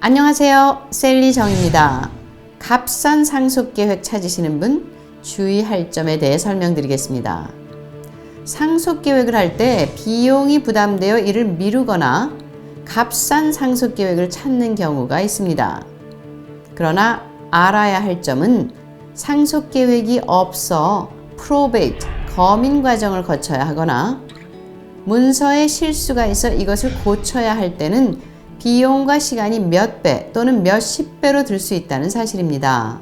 안녕하세요. 셀리 정입니다. 값싼 상속 계획 찾으시는 분 주의할 점에 대해 설명드리겠습니다. 상속 계획을 할 때 비용이 부담되어 이를 미루거나 값싼 상속 계획을 찾는 경우가 있습니다. 그러나 알아야 할 점은 상속 계획이 없어 프로베이트 검인 과정을 거쳐야 하거나 문서에 실수가 있어 이것을 고쳐야 할 때는 비용과 시간이 몇 배 또는 몇십 배로 들 수 있다는 사실입니다.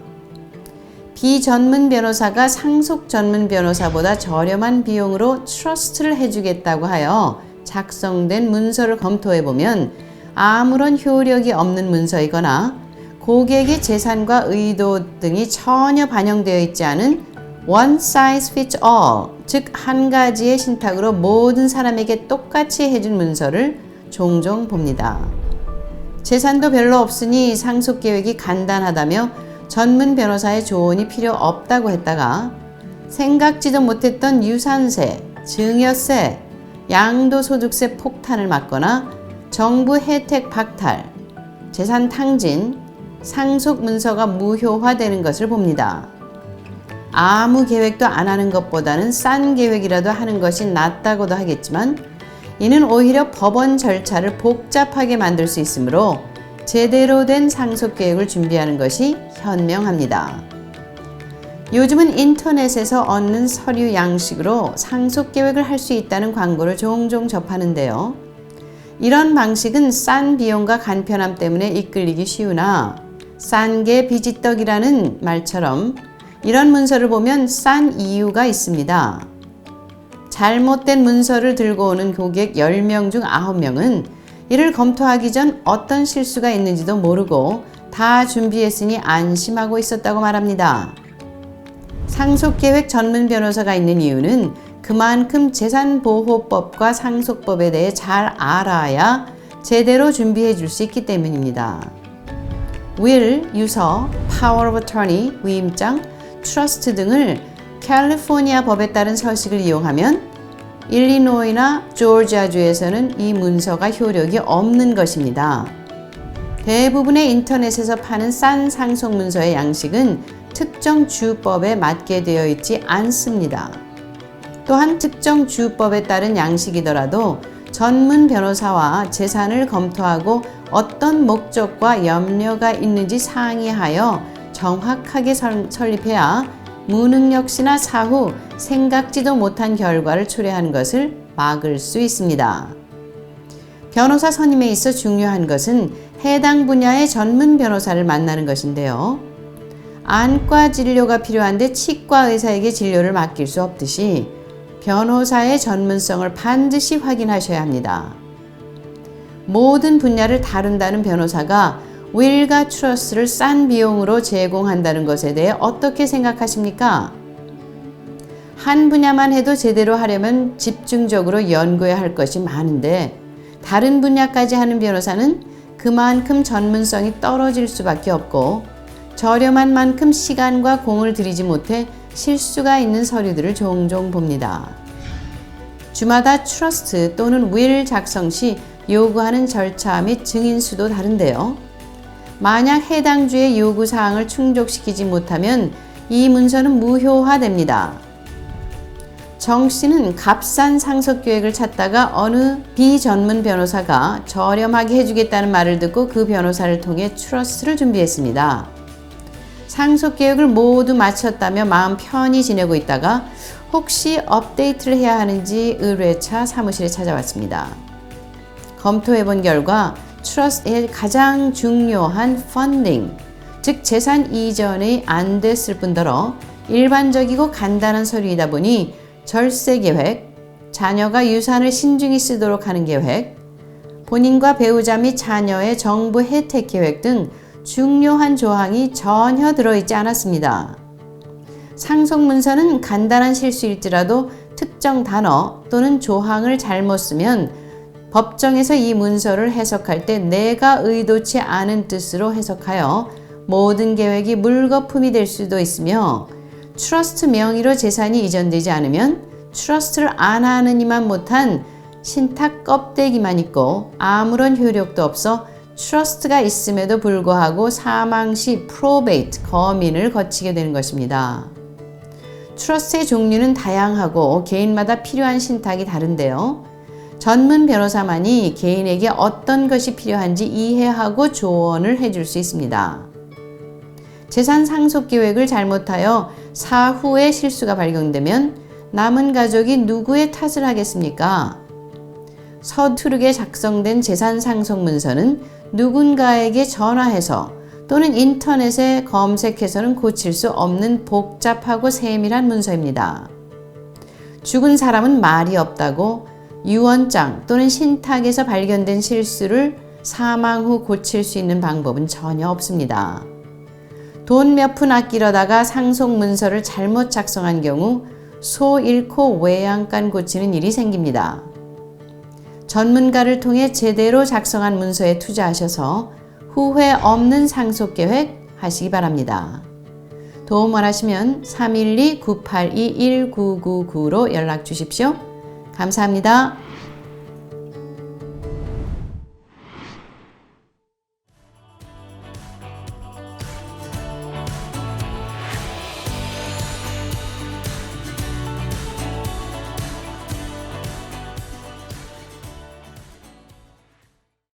비전문 변호사가 상속 전문 변호사보다 저렴한 비용으로 트러스트를 해주겠다고 하여 작성된 문서를 검토해 보면 아무런 효력이 없는 문서이거나 고객의 재산과 의도 등이 전혀 반영되어 있지 않은 one size fits all, 즉 한 가지의 신탁으로 모든 사람에게 똑같이 해준 문서를 종종 봅니다. 재산도 별로 없으니 상속 계획이 간단하다며 전문 변호사의 조언이 필요 없다고 했다가 생각지도 못했던 유산세, 증여세, 양도소득세 폭탄을 맞거나 정부 혜택 박탈, 재산 탕진, 상속 문서가 무효화되는 것을 봅니다. 아무 계획도 안 하는 것보다는 싼 계획이라도 하는 것이 낫다고도 하겠지만 이는 오히려 법원 절차를 복잡하게 만들 수 있으므로 제대로 된 상속 계획을 준비하는 것이 현명합니다. 요즘은 인터넷에서 얻는 서류 양식으로 상속 계획을 할 수 있다는 광고를 종종 접하는데요. 이런 방식은 싼 비용과 간편함 때문에 이끌리기 쉬우나 싼 게 비지떡이라는 말처럼 이런 문서를 보면 싼 이유가 있습니다. 잘못된 문서를 들고 오는 고객 10명 중 9명은 이를 검토하기 전 어떤 실수가 있는지도 모르고 다 준비했으니 안심하고 있었다고 말합니다. 상속계획 전문 변호사가 있는 이유는 그만큼 재산보호법과 상속법에 대해 잘 알아야 제대로 준비해 줄 수 있기 때문입니다. will, 유서, power of 위임장, trust 등을 캘리포니아 법에 따른 서식을 이용하면 일리노이나 조지아주에서는 이 문서가 효력이 없는 것입니다. 대부분의 인터넷에서 파는 싼 상속 문서의 양식은 특정 주법에 맞게 되어 있지 않습니다. 또한 특정 주법에 따른 양식이더라도 전문 변호사와 재산을 검토하고 어떤 목적과 염려가 있는지 상의하여 정확하게 설립해야 무능력시나 사후 생각지도 못한 결과를 초래하는 것을 막을 수 있습니다. 변호사 선임에 있어 중요한 것은 해당 분야의 전문 변호사를 만나는 것인데요. 안과 진료가 필요한데 치과 의사에게 진료를 맡길 수 없듯이 변호사의 전문성을 반드시 확인하셔야 합니다. 모든 분야를 다룬다는 변호사가 윌과 트러스를 싼 비용으로 제공한다는 것에 대해 어떻게 생각하십니까? 한 분야만 해도 제대로 하려면 집중적으로 연구해야 할 것이 많은데 다른 분야까지 하는 변호사는 그만큼 전문성이 떨어질 수밖에 없고 저렴한 만큼 시간과 공을 들이지 못해 실수가 있는 서류들을 종종 봅니다. 주마다 트러스트 또는 윌 작성 시 요구하는 절차 및 증인 수도 다른데요. 만약 해당 주의 요구 사항을 충족시키지 못하면 이 문서는 무효화됩니다. 정 씨는 값싼 상속 계획을 찾다가 어느 비전문 변호사가 저렴하게 해주겠다는 말을 듣고 그 변호사를 통해 트러스를 준비했습니다. 상속 계획을 모두 마쳤다며 마음 편히 지내고 있다가 혹시 업데이트를 해야 하는지 의뢰차 사무실에 찾아왔습니다. 검토해 본 결과 트러스트의 가장 중요한 펀딩, 즉 재산 이전이 안 됐을 뿐더러 일반적이고 간단한 서류이다 보니 절세 계획, 자녀가 유산을 신중히 쓰도록 하는 계획, 본인과 배우자 및 자녀의 정부 혜택 계획 등 중요한 조항이 전혀 들어있지 않았습니다. 상속 문서는 간단한 실수일지라도 특정 단어 또는 조항을 잘못 쓰면 법정에서 이 문서를 해석할 때 내가 의도치 않은 뜻으로 해석하여 모든 계획이 물거품이 될 수도 있으며 트러스트 명의로 재산이 이전되지 않으면 트러스트를 안 하느니만 못한 신탁 껍데기만 있고 아무런 효력도 없어 트러스트가 있음에도 불구하고 사망 시 프로베이트 거민을 거치게 되는 것입니다. 트러스트의 종류는 다양하고 개인마다 필요한 신탁이 다른데요. 전문 변호사만이 개인에게 어떤 것이 필요한지 이해하고 조언을 해줄 수 있습니다. 재산 상속 계획을 잘못하여 사후에 실수가 발견되면 남은 가족이 누구의 탓을 하겠습니까? 서투르게 작성된 재산 상속 문서는 누군가에게 전화해서 또는 인터넷에 검색해서는 고칠 수 없는 복잡하고 세밀한 문서입니다. 죽은 사람은 말이 없다고 유언장 또는 신탁에서 발견된 실수를 사망 후 고칠 수 있는 방법은 전혀 없습니다. 돈 몇 푼 아끼려다가 상속 문서를 잘못 작성한 경우 소 잃고 외양간 고치는 일이 생깁니다. 전문가를 통해 제대로 작성한 문서에 투자하셔서 후회 없는 상속 계획 하시기 바랍니다. 도움 원하시면 312-982-1999로 연락 주십시오. 감사합니다.